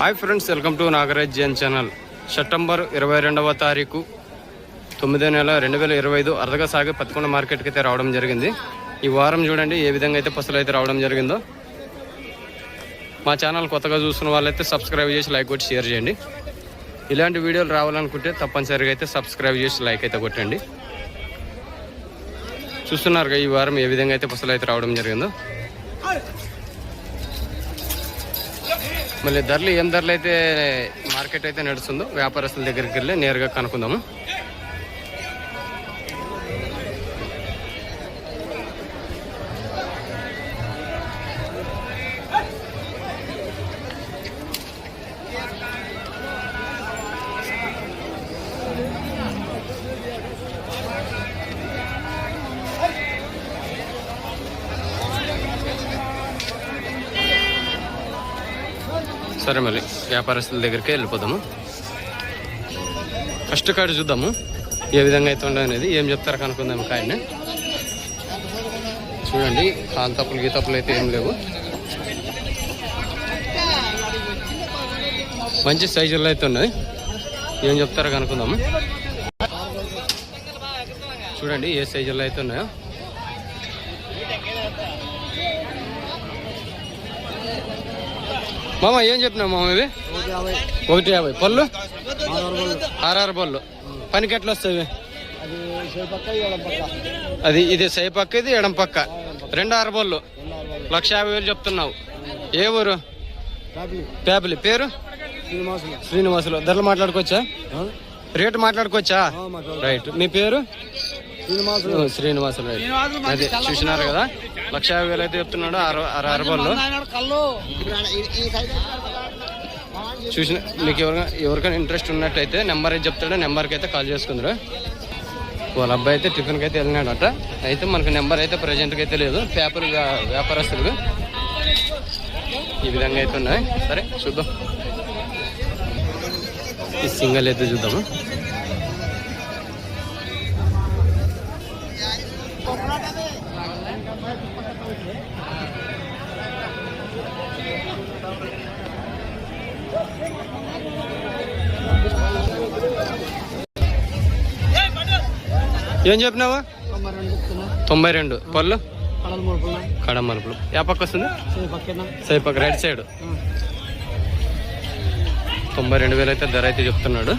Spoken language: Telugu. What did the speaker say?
Hi friends welcome to Nagaraj Jain channel. September ఇరవై రెండవ తారీఖు తొమ్మిదో నెల రెండు వేల ఇరవై ఐదు అరదగా సాగే పదకొండ మార్కెట్కి అయితే రావడం జరిగింది. ఈ వారం చూడండి ఏ విధంగా అయితే పసులు అయితే రావడం జరిగిందో. మా ఛానల్ కొత్తగా చూస్తున్న వాళ్ళైతే సబ్స్క్రైబ్ చేసి లైక్ కొట్టి షేర్ చేయండి. ఇలాంటి వీడియోలు రావాలనుకుంటే తప్పనిసరిగా అయితే సబ్స్క్రైబ్ చేసి లైక్ అయితే కొట్టండి. చూస్తున్నారుగా ఈ వారం ఏ విధంగా అయితే పసులు అయితే రావడం జరిగిందో. మళ్ళీ ధరలు ఏం ధరలు అయితే మార్కెట్ అయితే నడుస్తుందో వ్యాపారస్తుల దగ్గరికి వెళ్ళి నేరుగా కనుక్కుందాము. సరే మళ్ళీ వ్యాపారస్తుల దగ్గరికి వెళ్ళిపోదాము. ఫస్ట్ కాడ చూద్దాము ఏ విధంగా అయితే ఉండదు అనేది ఏం చెప్తారో కనుక్కుందాము కాయని చూడండి కాలు తప్పులు గీతప్పులు అయితే ఏం లేవు. మంచి సైజుల్లో అయితే ఉన్నది ఏం చెప్తారో కనుక్కుందాము. చూడండి ఏ సైజుల్లో అయితే ఉన్నాయో. మామ ఏం చెప్పినావు మామ ఇవి? ఒకటి యాభై. పళ్ళు? ఆర్ఆర్ పళ్ళు. పనికి ఎట్లా వస్తాయి అది ఇది సై పక్క ఇది ఎడం పక్క. రెండు ఆరు బళ్ళు లక్ష యాభై వేలు చెప్తున్నావు. ఏ ఊరు? పేపలి. పేరు? శ్రీనివాసులు. ధరలు మాట్లాడుకోవచ్చా? రేటు మాట్లాడుకోవచ్చా? రైట్. మీ పేరు? శ్రీనివాసులు. అదే చూసినారు కదా? లక్ష యాభై వేలు అయితే చెప్తున్నాడు బళ్ళు చూసిన మీకు ఎవరికైనా ఎవరికైనా ఇంట్రెస్ట్ ఉన్నట్టయితే నెంబర్ అయితే చెప్తాడో నెంబర్కి అయితే కాల్ చేసుకుందరు. వాళ్ళ అబ్బాయి అయితే టిఫిన్కి అయితే వెళ్ళినాడట. అయితే మనకు నెంబర్ అయితే ప్రజెంట్కి అయితే లేదు. పేపర్ వ్యాపారస్తులు. ఈ విధంగా అయితే ఉన్నాయి. సరే చూద్దాం. ఈ సింగల్ అయితే చూద్దాము? ఏం చెప్పినావా? తొంభై రెండు. పళ్ళు? కడ మలుపులు. ఏ పక్క వస్తుంది. సై పక్క రైట్ సైడ్. తొంభై రెండు వేలు అయితే ధర అయితే చెప్తున్నాడు.